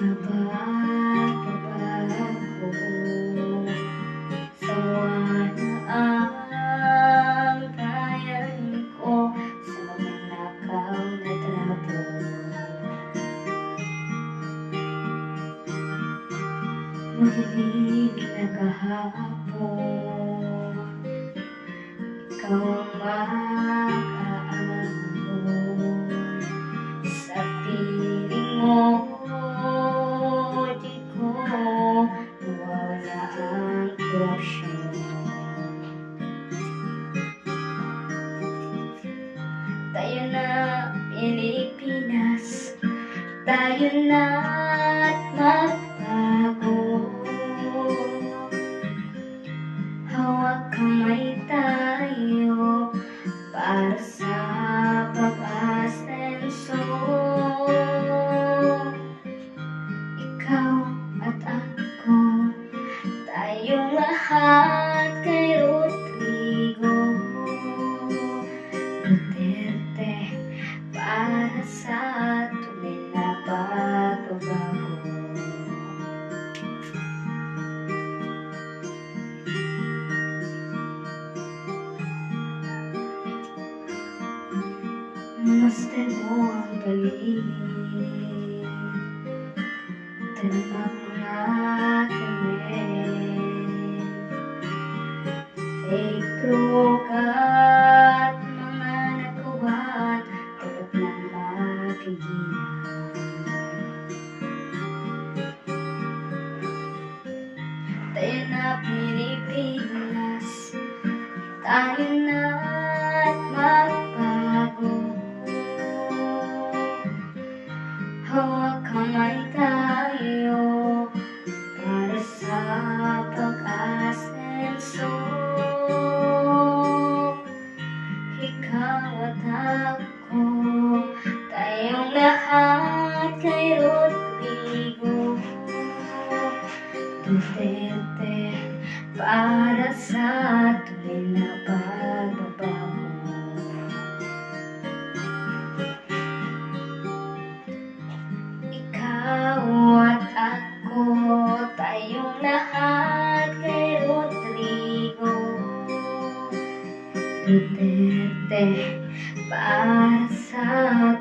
Sa pagbabago Sawa na ang bayan ko Sa mga nakaw na trapo Madilim na kahapon Ikaw ang makaahon kurasyon Tayo na Pilipinas. Tayo na't magbago lahat kay Rodrigo Duterte para sa tunay na pagbabago. Masdan mo ang balik Talagang mga kamay Ay at mga nagawan Dapat na mapigilan Tayo na Pilipinas Tayo na't Aga at kay Rodrigo Duterte para sa tuloy na pagbabago Ikaw at ako, tayong lahat kay Rodrigo Duterte para sa